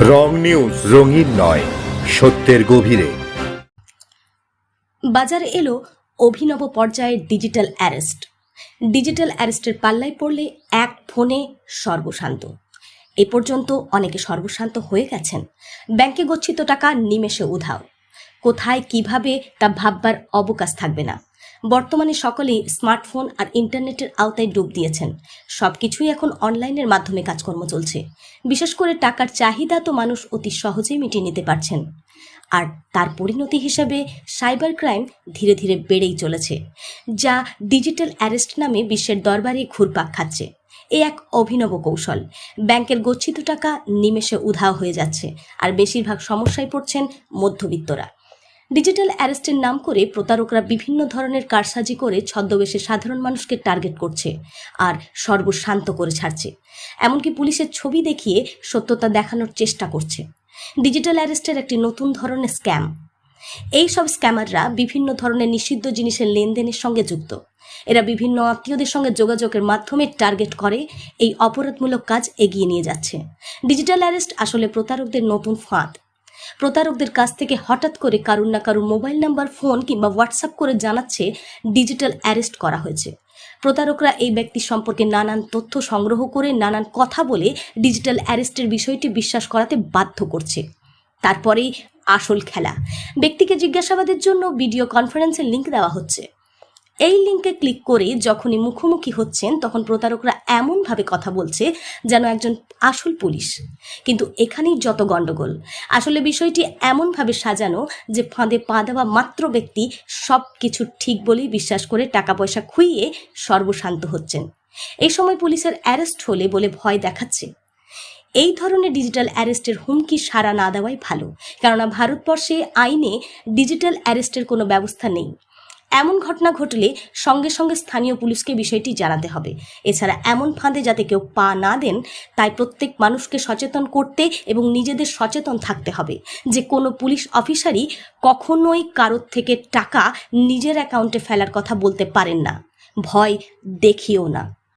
রং news, রঙিন নয়, সত্যের গভীরে। বাজারে এলো অভিনব পর্যায়ের ডিজিটাল অ্যারেস্ট। ডিজিটাল অ্যারেস্টের পাল্লায় পড়লে এক ফোনে সর্বশান্ত। এ পর্যন্ত অনেকে সর্বশান্ত হয়ে গেছেন। ব্যাংকে গচ্ছিত টাকা নিমেষে উধাও। কোথায় কীভাবে তা ভাববার অবকাশ থাকবে না। বর্তমানে সকলেই স্মার্টফোন আর ইন্টারনেটের আওতায় ডুব দিয়েছেন। সব কিছুই এখন অনলাইনের মাধ্যমে কাজকর্ম চলছে। বিশেষ করে টাকার চাহিদা তো মানুষ অতি সহজেই মিটিয়ে নিতে পারছেন। আর তার পরিণতি হিসেবে সাইবার ক্রাইম ধীরে ধীরে বেড়েই চলেছে, যা ডিজিটাল অ্যারেস্ট নামে বিশ্বের দরবারে ঘুরপাক খাচ্ছে। এ এক অভিনব কৌশল। ব্যাংকের গচ্ছিত টাকা নিমেষে উধাও হয়ে যাচ্ছে, আর বেশিরভাগ সমস্যায় পড়ছেন মধ্যবিত্তরা। ডিজিটাল অ্যারেস্টের নাম করে প্রতারকরা বিভিন্ন ধরনের কারসাজি করে ছদ্মবেশে সাধারণ মানুষকে টার্গেট করছে আর সর্বশান্ত করে ছাড়ছে। এমনকি পুলিশের ছবি দেখিয়ে সত্যতা দেখানোর চেষ্টা করছে। ডিজিটাল অ্যারেস্টের একটি নতুন ধরনের স্ক্যাম। এই সব স্ক্যামাররা বিভিন্ন ধরনের নিষিদ্ধ জিনিসের লেনদেনের সঙ্গে যুক্ত। এরা বিভিন্ন আত্মীয়দের সঙ্গে যোগাযোগের মাধ্যমে টার্গেট করে এই অপরাধমূলক কাজ এগিয়ে নিয়ে যাচ্ছে। ডিজিটাল অ্যারেস্ট আসলে প্রতারকদের নতুন ফাঁদ। প্রতারকদের কাছ থেকে হঠাৎ করে কারুর না কারুর মোবাইল নাম্বার, ফোন কিংবা হোয়াটসঅ্যাপ করে জানাচ্ছে ডিজিটাল অ্যারেস্ট করা হয়েছে। প্রতারকরা এই ব্যক্তি সম্পর্কে নানান তথ্য সংগ্রহ করে নানান কথা বলে ডিজিটাল অ্যারেস্টের বিষয়টি বিশ্বাস করাতে বাধ্য করছে। তারপরেই আসল খেলা। ব্যক্তিকে জিজ্ঞাসাবাদের জন্য ভিডিও কনফারেন্সের লিঙ্ক দেওয়া হচ্ছে। এই লিঙ্কে ক্লিক করে যখনই মুখোমুখি হচ্ছেন, তখন প্রতারকরা এমনভাবে কথা বলছে যেন একজন আসল পুলিশ। কিন্তু এখানেই যত গণ্ডগোল। আসলে বিষয়টি এমনভাবে সাজানো যে ফাঁদে পা দেওয়া মাত্র ব্যক্তি সব কিছু ঠিক বলেই বিশ্বাস করে টাকা পয়সা খুইয়ে সর্বশান্ত হচ্ছেন। এই সময় পুলিশের অ্যারেস্ট হলে বলে ভয় দেখাচ্ছে। এই ধরনের ডিজিটাল অ্যারেস্টের হুমকি সাড়া না দেওয়াই ভালো। কেননা ভারতবর্ষে আইনে ডিজিটাল অ্যারেস্টের কোনো ব্যবস্থা নেই। এমন ঘটনা ঘটলে সঙ্গে সঙ্গে স্থানীয় পুলিশকে বিষয়টি জানাতে হবে। এছাড়া এমন ফাঁদে যাতে কেউ পা না দেন, তাই প্রত্যেক মানুষকে সচেতন করতে এবং নিজেদের সচেতন থাকতে হবে যে কোনো পুলিশ অফিসারই কখনোই কারোর থেকে টাকা নিজের অ্যাকাউন্টে ফেলার কথা বলতে পারেন না। ভয় দেখিও না।